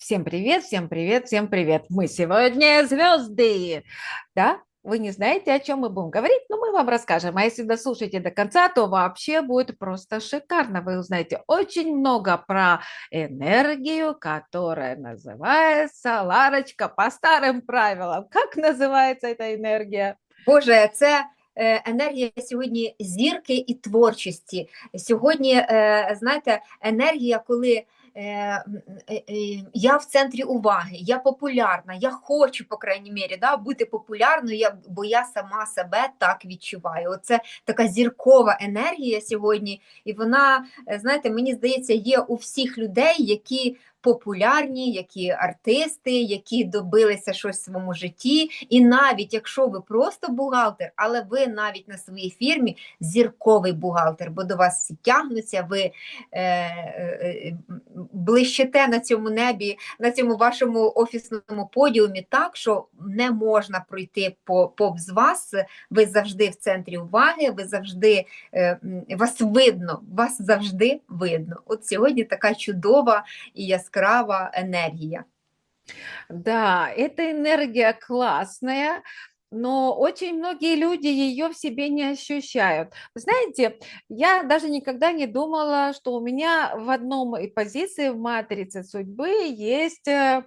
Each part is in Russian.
Всем привет, всем привет, всем привет. Мы сегодня звезды. Да, вы не знаете, о чем мы будем говорить, но мы вам расскажем. А если дослушаете до конца, то вообще будет просто шикарно. Вы узнаете очень много про энергию, которая называется, Ларочка, по старым правилам. Как называется эта энергия? Боже, це енергія сьогодні зірки і творчості. Сьогодні, знаєте, енергія, коли Е, е, е, я в центрі уваги, я популярна, я хочу, по крайній мірі, да, бути популярною, бо я сама себе так відчуваю. Оце така зіркова енергія сьогодні, і вона, знаєте, мені здається, є у всіх людей, які популярні, які артисти, які добилися щось в своєму житті. І навіть якщо ви просто бухгалтер, але ви навіть на своїй фірмі зірковий бухгалтер, бо до вас тягнуться, ви е, е, блищите на цьому небі, на цьому вашому офісному подіумі так, що не можна пройти по, повз вас. Ви завжди в центрі уваги, ви завжди е, вас видно, вас завжди видно. От сьогодні така чудова і яскрава яскрава энергия. Да, эта энергия классная, но очень многие люди ее в себе не ощущают. знаете, я даже никогда не думала, что у меня в одном позиции в матрице судьбы есть э,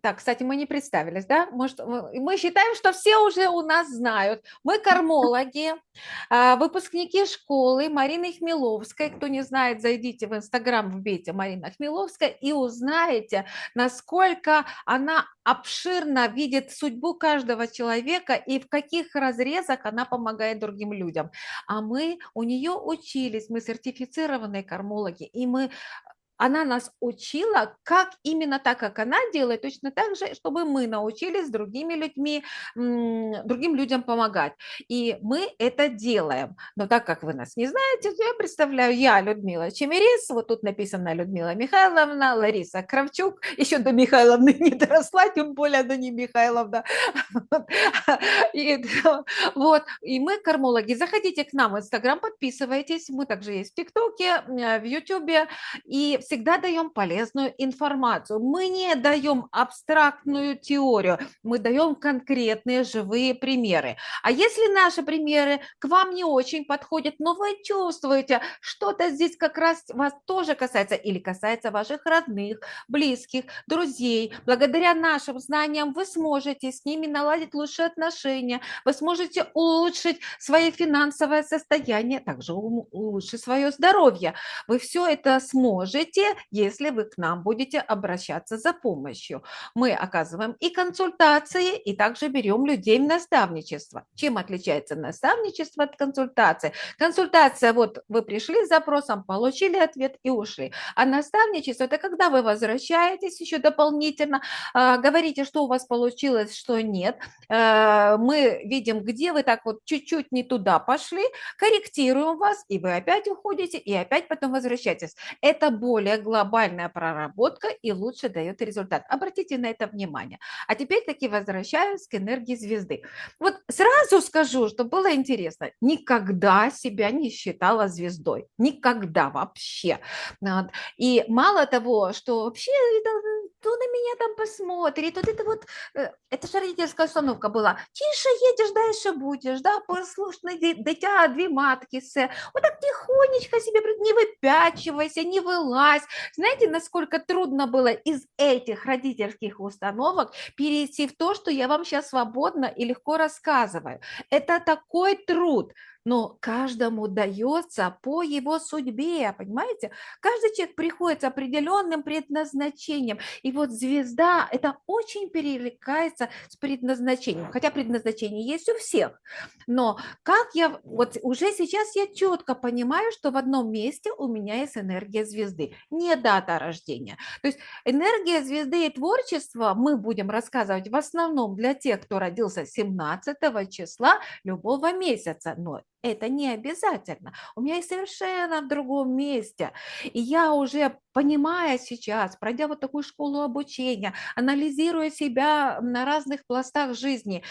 так, кстати, мы не представились, да? Может, мы считаем, что все уже у нас знают. Мы кормологи, а, выпускники школы Марины Хмеловской. Кто не знает, зайдите в Инстаграм, вбейте Марина Хмеловская и узнаете, насколько она обширно видит судьбу каждого человека и в каких разрезах она помогает другим людям. А мы у нее учились, мы сертифицированные кормологи, и мы она нас учила, как именно так, как она делает, точно так же, чтобы мы научились другими людьми, другим людям помогать. И мы это делаем. Но так как вы нас не знаете, то я представляю, я Людмила Чемерис, вот тут написано Людмила Михайловна, Лариса Кравчук, еще до Михайловны не доросла, тем более до не Михайловна. И, вот, и мы кормологи. Заходите к нам в Инстаграм, подписывайтесь, мы также есть в ТикТоке, в Ютубе, и всегда даем полезную информацию. Мы не даем абстрактную теорию, мы даем конкретные живые примеры. А если наши примеры к вам не очень подходят, но вы чувствуете, что-то здесь как раз вас тоже касается или касается ваших родных, близких, друзей, благодаря нашим знаниям вы сможете с ними наладить лучшие отношения, вы сможете улучшить свое финансовое состояние, также улучшить свое здоровье. Вы все это сможете сможете, если вы к нам будете обращаться за помощью. Мы оказываем и консультации, и также берем людей в наставничество. Чем отличается наставничество от консультации? Консультация, вот вы пришли с запросом, получили ответ и ушли. А наставничество – это когда вы возвращаетесь еще дополнительно, а, говорите, что у вас получилось, что нет. Э, мы видим, где вы так вот чуть-чуть не туда пошли, корректируем вас, и вы опять уходите, и опять потом возвращаетесь. Это более более глобальная проработка и лучше дает результат. Обратите на это внимание. А теперь таки возвращаюсь к энергии звезды. Вот сразу скажу, что было интересно, никогда себя не считала звездой. Никогда вообще. И мало того, что вообще кто на меня там посмотрит, вот это вот, э, это же родительская установка была, тише едешь, дальше будешь, да, послушный дитя, две матки, все, вот так тихонечко себе, не выпячивайся, не вылазь. Знаете, насколько трудно было из этих родительских установок перейти в то, что я вам сейчас свободно и легко рассказываю. Это такой труд, но каждому дается по его судьбе, понимаете? Каждый человек приходит с определенным предназначением, и вот звезда, это очень перекликается с предназначением, хотя предназначение есть у всех, но как я, вот уже сейчас я четко понимаю, что в одном месте у меня есть энергия звезды, не дата рождения. То есть энергия звезды и творчество мы будем рассказывать в основном для тех, кто родился 17 числа любого месяца, но это не обязательно. У меня есть совершенно в другом месте. И я уже понимая сейчас, пройдя вот такую школу обучения, анализируя себя на разных пластах жизни,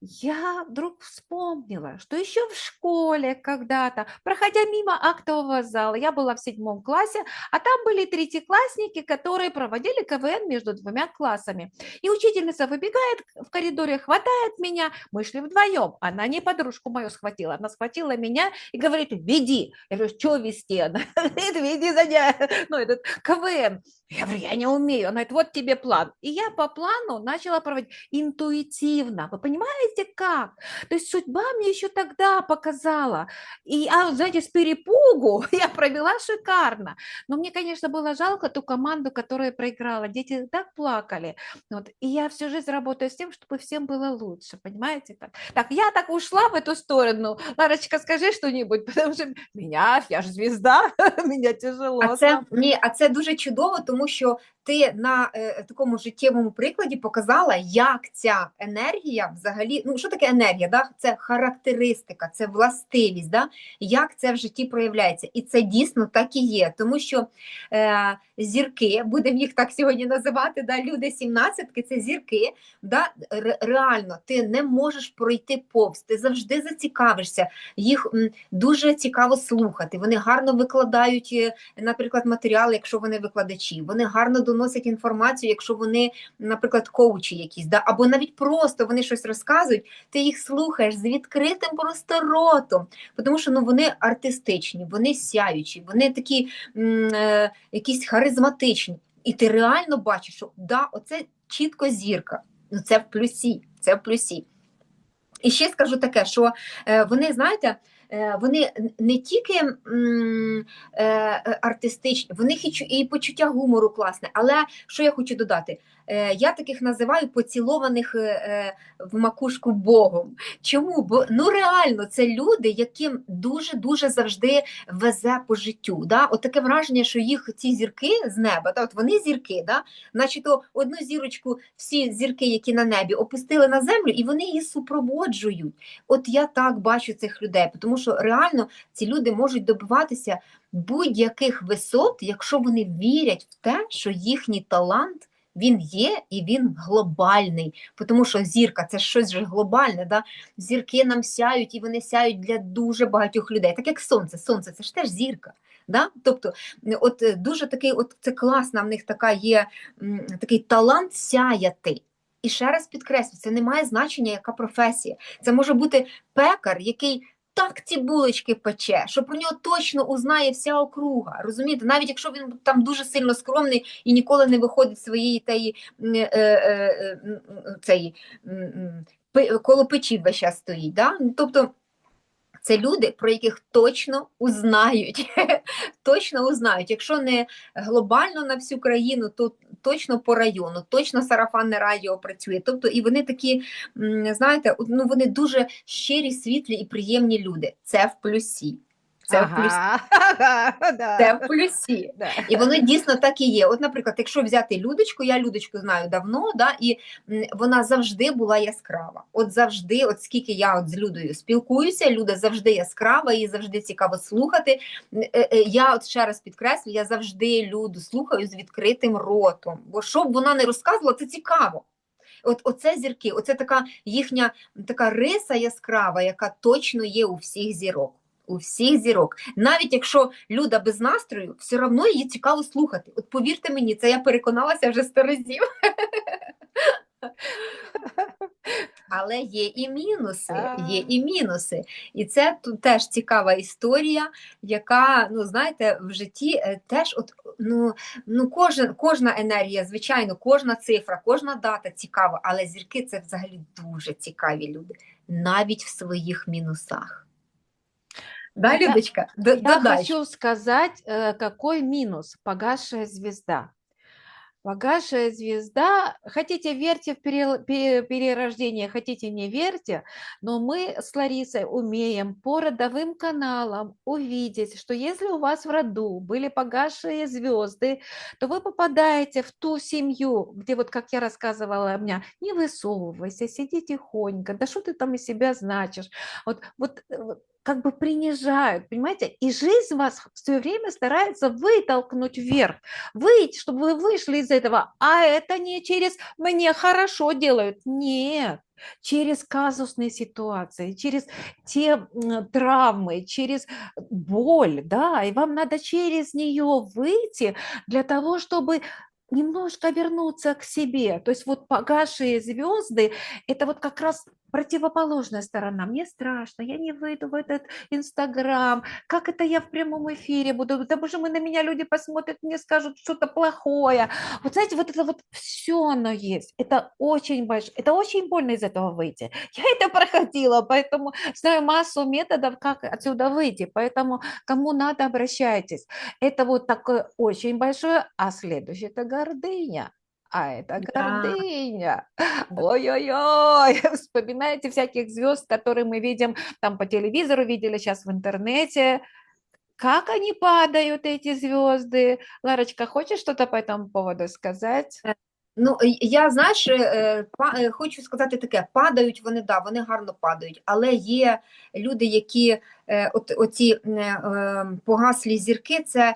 я вдруг вспомнила, что еще в школе когда-то, проходя мимо актового зала, я была в седьмом классе, а там были третьеклассники, которые проводили КВН между двумя классами. И учительница выбегает в коридоре, хватает меня, мы шли вдвоем, она не подружку мою схватила, она схватила меня и говорит, веди. Я говорю, что вести? Она говорит, веди за ну, этот КВН. Я говорю, я не умею. Она говорит, вот тебе план. И я по плану начала проводить интуитивно. Вы понимаете, как? То есть судьба мне еще тогда показала. И, а, знаете, с перепугу я провела шикарно. Но мне, конечно, было жалко ту команду, которая проиграла. Дети так плакали. Вот. И я всю жизнь работаю с тем, чтобы всем было лучше. Понимаете? Так, так я так ушла в эту сторону. Ларочка, скажи что-нибудь, потому что меня, я же звезда, меня тяжело. Це, ні, а це дуже чудово, тому що ти на е, такому життєвому прикладі показала, як ця енергія взагалі, ну що таке енергія? Да? Це характеристика, це властивість, да? як це в житті проявляється. І це дійсно так і є, тому що е, зірки, будемо їх так сьогодні називати, да? люди 17 це зірки, да? реально ти не можеш пройти повз, ти завжди зацікавишся, їх м, дуже цікаво слухати. Вони гарно викладають, е, наприклад, матеріали, якщо вони викладачі, вони гарно доносять інформацію, якщо вони, наприклад, коучі якісь, да, або навіть просто вони щось розказують, ти їх слухаєш з відкритим просто ротом, тому що ну, вони артистичні, вони сяючі, вони такі е, якісь харизматичні. І ти реально бачиш, що да, оце чітко зірка. Ну це в плюсі, це в плюсі. І ще скажу таке, що е, вони, знаєте, вони не тільки е, е, артистичні, в них і почуття гумору класне. Але що я хочу додати? Я таких називаю поцілованих в макушку Богом. Чому? Бо ну реально це люди, яким дуже-дуже завжди везе по життю. Да? От таке враження, що їх ці зірки з неба, та от вони зірки, да? значить, одну зірочку, всі зірки, які на небі, опустили на землю, і вони її супроводжують. От я так бачу цих людей, тому що реально ці люди можуть добиватися будь-яких висот, якщо вони вірять в те, що їхній талант. Він є і він глобальний, тому що зірка це щось же глобальне. Да? Зірки нам сяють і вони сяють для дуже багатьох людей. Так як сонце, сонце це ж теж зірка. Да? Тобто, от е, дуже такий, от це класна в них така є такий талант сяяти. І ще раз підкреслю, це не має значення, яка професія. Це може бути пекар, який так ці булочки пече, що про нього точно узнає вся округа. Розумієте, навіть якщо він там дуже сильно скромний і ніколи не виходить своєї теї е, е, е, цей, коло печі весь час стоїть. Да? Тобто це люди, про яких точно узнають. точно узнають. Якщо не глобально на всю країну, то точно по району, точно сарафанне радіо працює. Тобто, і вони такі, знаєте, ну вони дуже щирі, світлі і приємні люди. Це в плюсі. Це ага. в плюсі. Це в плюсі. І воно дійсно так і є. От, наприклад, якщо взяти Людочку, я Людочку знаю давно, да, і вона завжди була яскрава. От завжди, от скільки я от з Людою спілкуюся, Люда завжди яскрава, її завжди цікаво слухати. Е, е, я от ще раз підкреслю, я завжди Люду слухаю з відкритим ротом. Бо що б вона не розказувала, це цікаво. От Оце зірки, оце така їхня така риса яскрава, яка точно є у всіх зірок у всіх зірок. Навіть якщо люда без настрою, все одно її цікаво слухати. От повірте мені, це я переконалася вже сто разів. Але є і мінуси, є і мінуси. І це тут теж цікава історія, яка, ну знаєте, в житті е, теж от, ну, ну кожен, кожна енергія, звичайно, кожна цифра, кожна дата цікава, але зірки це взагалі дуже цікаві люди, навіть в своїх мінусах. Да, Людочка? Я, я хочу сказать, э, какой минус погасшая звезда. Погасшая звезда, хотите верьте в перерождение, хотите не верьте, но мы с Ларисой умеем по родовым каналам увидеть, что если у вас в роду были погасшие звезды, то вы попадаете в ту семью, где вот, как я рассказывала у меня, не высовывайся, сиди тихонько, да что ты там из себя значишь. Вот, вот, вот как бы принижают, понимаете? И жизнь вас все время старается вытолкнуть вверх, выйти, чтобы вы вышли из этого. А это не через «мне хорошо делают». Нет, через казусные ситуации, через те травмы, через боль, да, и вам надо через нее выйти для того, чтобы немножко вернуться к себе. То есть вот погасшие звезды – это вот как раз противоположная сторона. Мне страшно, я не выйду в этот Инстаграм. Как это я в прямом эфире буду? Да боже мой, на меня люди посмотрят, мне скажут что-то плохое. Вот знаете, вот это вот все оно есть. Это очень большое, это очень больно из этого выйти. Я это проходила, поэтому знаю массу методов, как отсюда выйти. Поэтому кому надо, обращайтесь. Это вот такое очень большое, а следующее – это гордыня. А это гордыня. Ой-ой-ой. Вспоминаете всяких звезд, которые мы видим там по телевизору, видели сейчас в интернете. Как они падают, эти звезды? Ларочка, хочешь что-то по этому поводу сказать? Э, ну, я знаєш, е, е, хочу сказати таке: падають вони, да, вони гарно падають, але є люди, які е, от оці погаслі зірки, це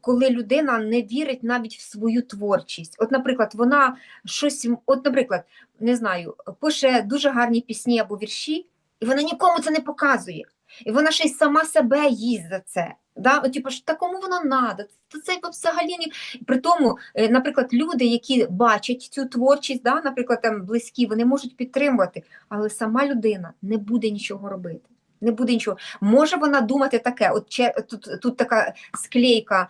коли людина не вірить навіть в свою творчість. От, наприклад, вона щось, от, наприклад, не знаю, пише дуже гарні пісні або вірші, і вона нікому це не показує. І вона ще й сама себе їсть за це. Да? От, типу, та кому воно надо? Це, це взагалі не при тому, е, наприклад, люди, які бачать цю творчість, да, наприклад, там близькі, вони можуть підтримувати, але сама людина не буде нічого робити не буде нічого. Може вона думати таке, от тут тут така склейка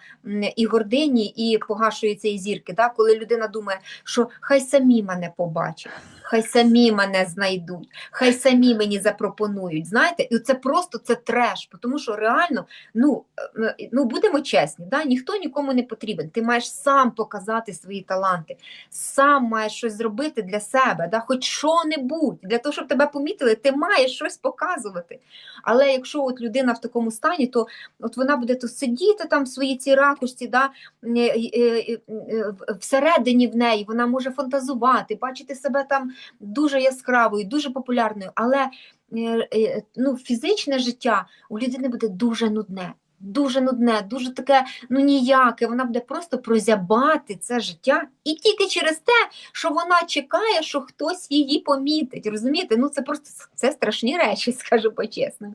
і гордині, і погашує цієї зірки, да? коли людина думає, що хай самі мене побачать хай самі мене знайдуть, хай самі мені запропонують. Знаєте, і це просто це треш, тому що реально, ну е, е, ну будемо чесні, да? ніхто нікому не потрібен. Ти маєш сам показати свої таланти, сам маєш щось зробити для себе, да? хоч що-небудь, для того, щоб тебе помітили, ти маєш щось показувати. Але якщо от людина в такому стані, то от вона буде то сидіти там в своїй цій ракушці, да? Е, всередині в неї вона може фантазувати, бачити себе там дуже яскравою, дуже популярною, але е, е, ну, фізичне життя у людини буде дуже нудне. Дуже нудне, дуже таке ну ніяке. Вона буде просто прозябати це життя і тільки через те, що вона чекає, що хтось її помітить. Розумієте? Ну це просто це страшні речі, скажу по-чесному.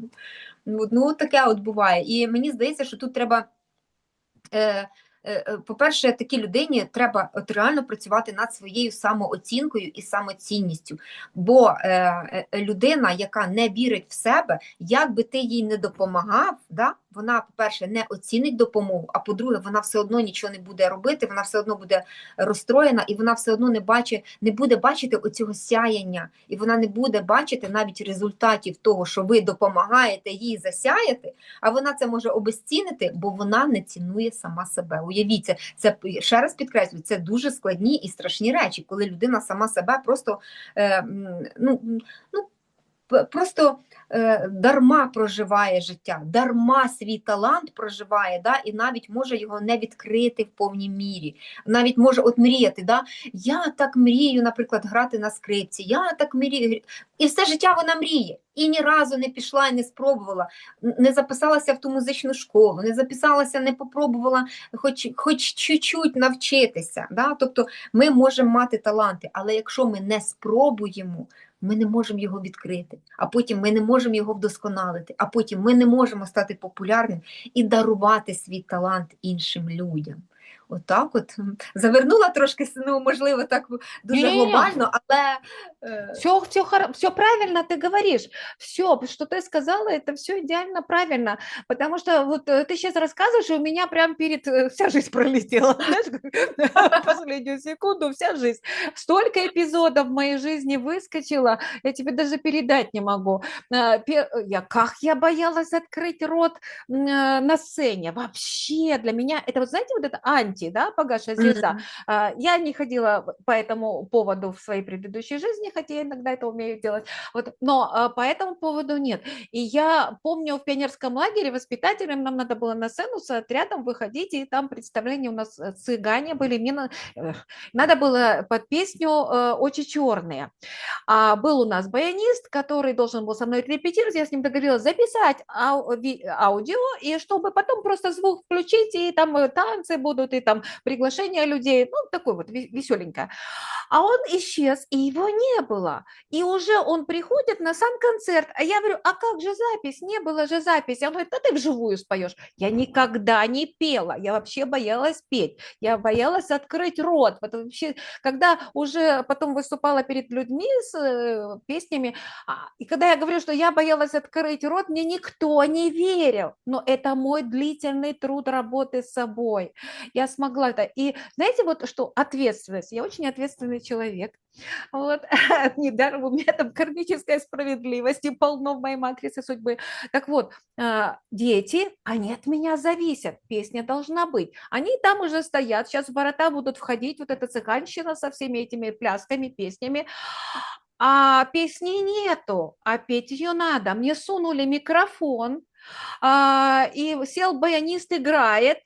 Ну, таке от буває. І мені здається, що тут треба е, Е, е, по-перше, такій людині треба от реально працювати над своєю самооцінкою і самоцінністю. Бо е, людина, яка не вірить в себе, як би ти їй не допомагав, да, вона, по-перше, не оцінить допомогу, а по-друге, вона все одно нічого не буде робити, вона все одно буде розстроєна, і вона все одно не бачить, не буде бачити оцього сяяння, і вона не буде бачити навіть результатів того, що ви допомагаєте їй засяяти, а вона це може обезцінити, бо вона не цінує сама себе. Уявіть, це, це ще раз підкреслю, це дуже складні і страшні речі, коли людина сама себе просто е, ну, ну, просто е, дарма проживає життя, дарма свій талант проживає, да, і навіть може його не відкрити в повній мірі. Навіть може от мріяти. Да, Я так мрію, наприклад, грати на скрипці, я так мрію. І все життя вона мріє. І ні разу не пішла і не спробувала, не записалася в ту музичну школу, не записалася, не попробувала хоч хоч чуть-чуть навчитися. Да? Тобто ми можемо мати таланти, але якщо ми не спробуємо, ми не можемо його відкрити, а потім ми не можемо його вдосконалити, а потім ми не можемо стати популярним і дарувати свій талант іншим людям. Отак от, от завернула трошки, ну, можливо, так дуже глобально, але все, все, все правильно ты говоришь. Все, что ты сказала, это все идеально правильно. Потому что вот э, ты сейчас рассказываешь, и у меня прям перед э, вся жизнь пролетела. Последнюю секунду вся жизнь. Столько эпизодов в моей жизни выскочило, я тебе даже передать не могу. А, я как я боялась открыть рот на сцене. Вообще для меня это, вот знаете, вот это Ань, Вишанти, да, погасшая звезда. А, Я не ходила по этому поводу в своей предыдущей жизни, хотя я иногда это умею делать, вот, но а, по этому поводу нет. И я помню в пионерском лагере воспитателям нам надо было на сцену с отрядом выходить, и там представления у нас э, цыгане были, мне на- надо было под песню э, «Очи черные». А был у нас баянист, который должен был со мной репетировать, я с ним договорилась записать ау- ви- аудио, и чтобы потом просто звук включить, и там э, танцы будут, и там приглашение людей, ну, такое вот веселенькое. А он исчез, и его не было. И уже он приходит на сам концерт, а я говорю, а как же запись? Не было же записи. Он говорит, да ты вживую споешь. Я никогда не пела, я вообще боялась петь, я боялась открыть рот. Вот вообще, когда уже потом выступала перед людьми с э, песнями, а, и когда я говорю, что я боялась открыть рот, мне никто не верил. Но это мой длительный труд работы с собой. Я смогла это. И знаете, вот что ответственность. Я очень ответственный человек. Вот. Недаром у меня там кармическая справедливость и полно в моей матрице судьбы. Так вот, а, дети, они от меня зависят. Песня должна быть. Они там уже стоят. Сейчас в ворота будут входить вот эта цыганщина со всеми этими плясками, песнями. А песни нету, а петь ее надо. Мне сунули микрофон, а, и сел баянист, играет,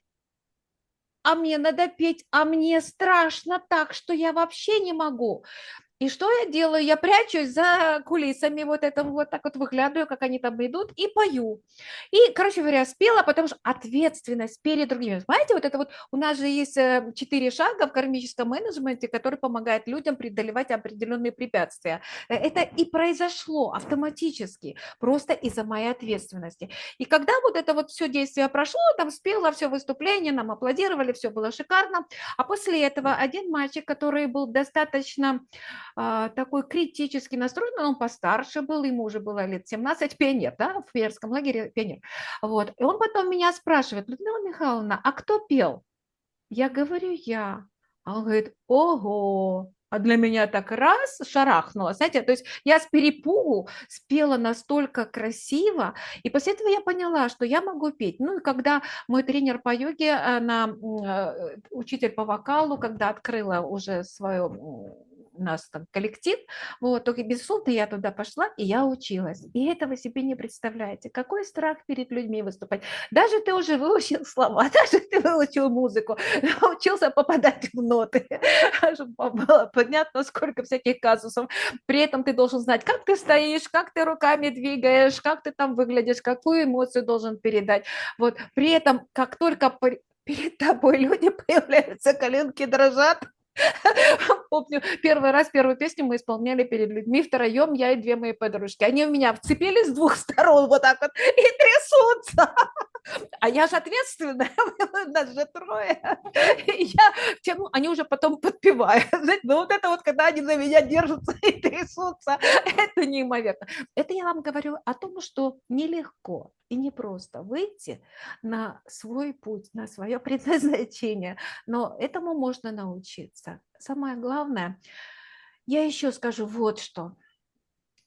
а мне надо петь, а мне страшно так, что я вообще не могу. И что я делаю? Я прячусь за кулисами, вот это вот так вот выглядываю, как они там идут, и пою. И, короче говоря, спела, потому что ответственность перед другими. Знаете, вот это вот у нас же есть э, четыре шага в кармическом менеджменте, которые помогают людям преодолевать определенные препятствия. Э, Это и произошло автоматически, просто из-за моей ответственности. И когда вот это вот все действие прошло, там спела все выступление, нам аплодировали, все было шикарно. А после этого один мальчик, который был достаточно такой критически настроен, он постарше был, ему уже было лет 17, пионер, да, в пионерском лагере пионер. Вот. И он потом меня спрашивает, Людмила Михайловна, а кто пел? Я говорю, я. А он говорит, ого, а для меня так раз шарахнуло, знаете, то есть я с перепугу спела настолько красиво, и после этого я поняла, что я могу петь. Ну и когда мой тренер по йоге, она, э, учитель по вокалу, когда открыла уже свое нас там коллектив, вот, только, безусловно, я туда пошла, и я училась. И этого себе не представляете. Какой страх перед людьми выступать. Даже ты уже выучил слова, даже ты выучил музыку, научился попадать в ноты, чтобы было понятно, сколько всяких казусов. При этом ты должен знать, как ты стоишь, как ты руками двигаешь, как ты там выглядишь, какую эмоцию должен передать. Вот, при этом, как только перед тобой люди появляются, коленки дрожат, Помню, первый раз первую песню мы исполняли перед людьми втроем, я и две мои подружки. Они у меня вцепились с двух сторон вот так вот и трясутся. А я же ответственная, нас же трое. И я тяну, они уже потом подпевают. Но вот это вот, когда они на меня держатся и трясутся, это неимоверно. Это я вам говорю о том, что нелегко и непросто выйти на свой путь, на свое предназначение. Но этому можно научиться. Самое главное, я еще скажу вот что.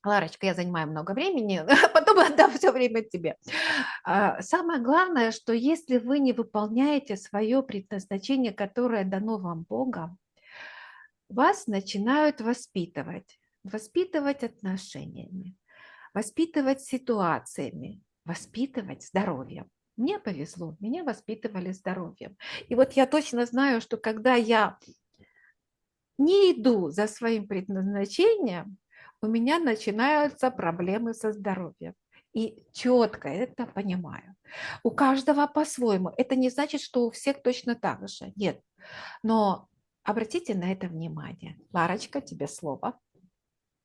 Ларочка, я занимаю много времени, а потом отдам все время тебе. А, самое главное, что если вы не выполняете свое предназначение, которое дано вам Богом, вас начинают воспитывать. Воспитывать отношениями, воспитывать ситуациями, воспитывать здоровьем. Мне повезло, меня воспитывали здоровьем. И вот я точно знаю, что когда я не иду за своим предназначением, у меня начинаются проблемы со здоровьем. И четко это понимаю. У каждого по-своему. Это не значит, что у всех точно так же. Нет. Но обратите на это внимание. Ларочка, тебе слово.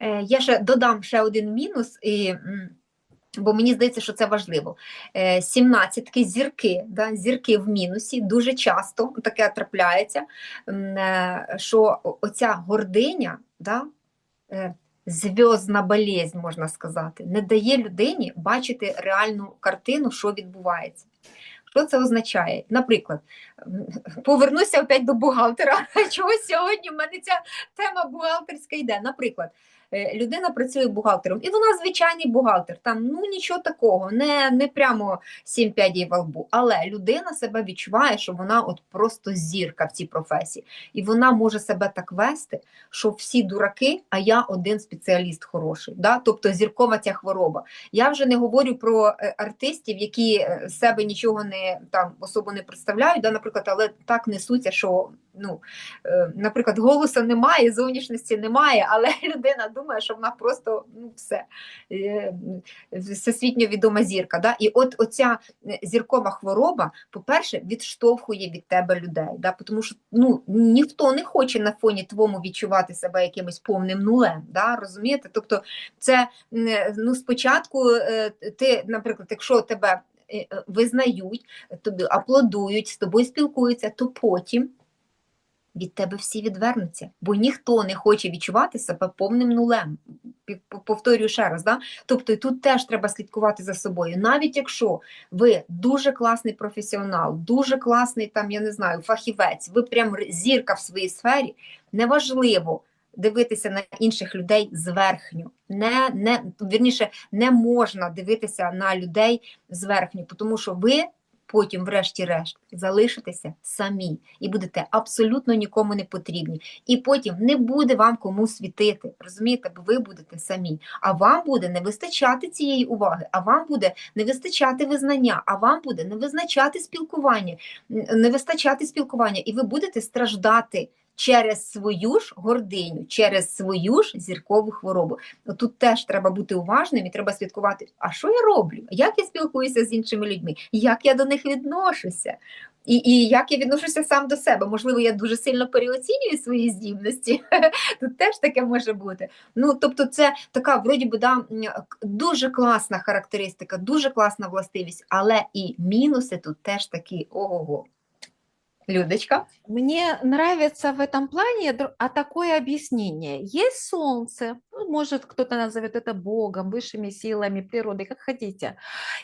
Я ще додам ще один мінус, і, бо мені здається, що це важливо. Сімнадцятки зірки, да, зірки в мінусі дуже часто таке трапляється, що оця гординя, да, зв'язна болезнь, можна сказати, не дає людині бачити реальну картину, що відбувається. Що це означає? Наприклад, повернуся опять до бухгалтера. Чого сьогодні в мене ця тема бухгалтерська йде? Наприклад, е, людина працює бухгалтером, і вона звичайний бухгалтер. Там ну нічого такого, не не прямо сім п'ядій во лбу. Але людина себе відчуває, що вона от просто зірка в цій професії, і вона може себе так вести, що всі дураки, а я один спеціаліст хороший. Да? Тобто зіркова ця хвороба. Я вже не говорю про е, артистів, які е, себе нічого не там особо не представляють, да, наприклад, але так несуться, що ну, е, наприклад, голосу немає, зовнішності немає, але людина думає, що вона просто ну, все е, всесвітньо відома зірка. Да? І от оця е, зіркова хвороба, по-перше, відштовхує від тебе людей, да? тому що ну, ніхто не хоче на фоні твому відчувати себе якимось повним нулем. Да? Розумієте? Тобто, це ну, спочатку ти, наприклад, якщо тебе визнають, тобі аплодують, з тобою спілкуються, то потім від тебе всі відвернуться, бо ніхто не хоче відчувати себе повним нулем. Повторюю ще раз, да? тобто тут теж треба слідкувати за собою. Навіть якщо ви дуже класний професіонал, дуже класний там, я не знаю, фахівець, ви прям зірка в своїй сфері, неважливо дивитися на інших людей зверхню. Не, не, Вірніше, не можна дивитися на людей зверхню, тому що ви потім, врешті-решт, залишитеся самі і будете абсолютно нікому не потрібні. І потім не буде вам кому світити. Розумієте, бо ви будете самі. А вам буде не вистачати цієї уваги, а вам буде не вистачати визнання, а вам буде не визначати спілкування, не вистачати спілкування, і ви будете страждати через свою ж гординю, через свою ж зіркову хворобу. Тут теж треба бути уважним і треба слідкувати, а що я роблю? Як я спілкуюся з іншими людьми, як я до них відношуся? І і як я відношуся сам до себе. Можливо, я дуже сильно переоцінюю свої здібності. Тут теж таке може бути. Ну, Тобто, це така, вроді би, да, дуже класна характеристика, дуже класна властивість, але і мінуси тут теж такі ого-го. Людочка? Мне нравится в этом плане а такое объяснение. Есть Солнце, ну, может кто-то назовет это Богом, высшими силами природы, как хотите.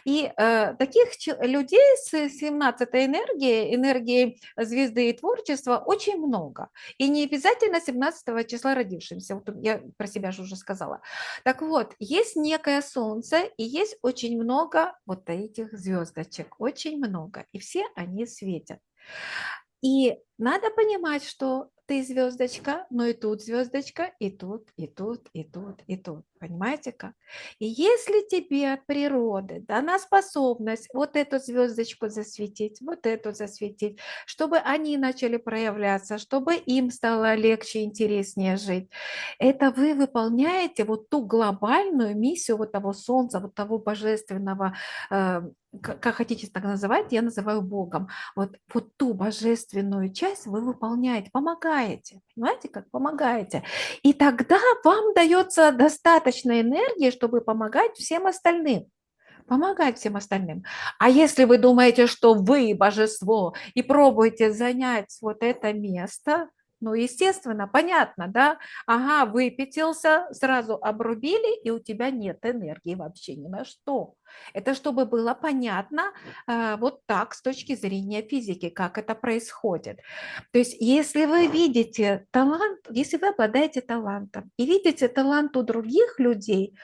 И э, таких людей с 17-й энергией, энергией звезды и творчества очень много. И не обязательно 17 числа родившимся. Вот я про себя же уже сказала. Так вот, есть некое Солнце, и есть очень много вот этих звездочек, очень много. И все они светят. И надо понимать, что ты звездочка, но и тут звездочка, и тут, и тут, и тут, и тут. Понимаете как? И если тебе от природы дана способность вот эту звездочку засветить, вот эту засветить, чтобы они начали проявляться, чтобы им стало легче, интереснее жить, это вы выполняете вот ту глобальную миссию вот того солнца, вот того божественного э, как хотите так называть, я называю Богом. Вот, вот ту божественную часть вы выполняете, помогаете. Понимаете, как помогаете. И тогда вам дается достаточно энергии, чтобы помогать всем остальным помогать всем остальным. А если вы думаете, что вы божество и пробуете занять вот это место, ну, естественно, понятно, да? Ага, выпятился, сразу обрубили, и у тебя нет энергии вообще ни на что. Это чтобы было понятно э, вот так с точки зрения физики, как это происходит. То есть если вы видите талант, если вы обладаете талантом и видите талант у других людей,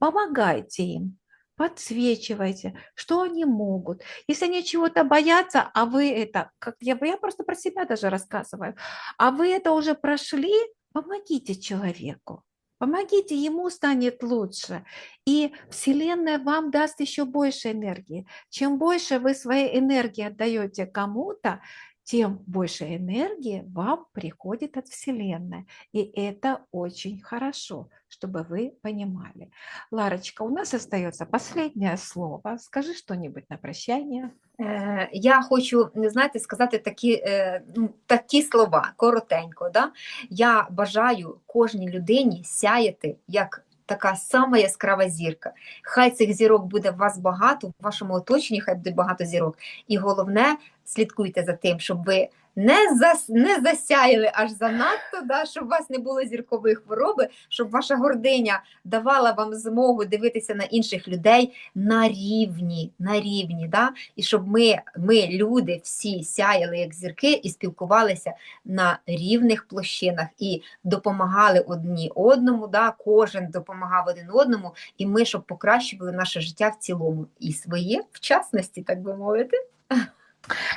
помогайте им подсвечивайте, что они могут. Если они чего-то боятся, а вы это, как я, я просто про себя даже рассказываю, а вы это уже прошли, помогите человеку. Помогите, ему станет лучше. И Вселенная вам даст еще больше энергии. Чем больше вы своей энергии отдаете кому-то, тем больше энергии вам приходит от Вселенной. И это очень хорошо, чтобы вы понимали. Ларочка, у нас остается последнее слово. Скажи что-нибудь на прощание. Э, я хочу, знаєте, сказати такі э, ну, такі слова коротенько. Да? Я бажаю кожній людині сяяти як така сама яскрава зірка. Хай цих зірок буде у вас багато, в вашому оточенні хай буде багато зірок. І головне, слідкуйте за тим, щоб ви не, зас, не засяяли аж занадто, да, щоб у вас не було зіркової хвороби, щоб ваша гординя давала вам змогу дивитися на інших людей на рівні, на рівні, да, і щоб ми, ми, люди, всі сяяли як зірки і спілкувалися на рівних площинах і допомагали одні одному, да, кожен допомагав один одному, і ми, щоб покращували наше життя в цілому, і своє в частності, так би мовити.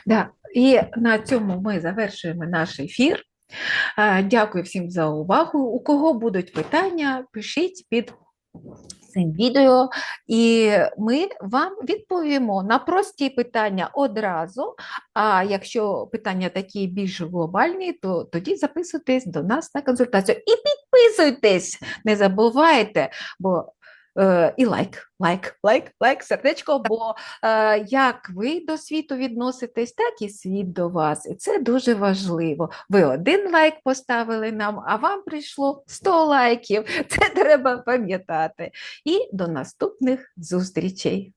Да. І на цьому ми завершуємо наш ефір. Дякую всім за увагу. У кого будуть питання, пишіть під цим відео, і ми вам відповімо на прості питання одразу. А якщо питання такі більш глобальні, то тоді записуйтесь до нас на консультацію. І підписуйтесь, не забувайте, бо і лайк, лайк, лайк, лайк, сердечко, бо е, як ви до світу відноситесь, так і світ до вас. І це дуже важливо. Ви один лайк поставили нам, а вам прийшло 100 лайків. Це треба пам'ятати. І до наступних зустрічей.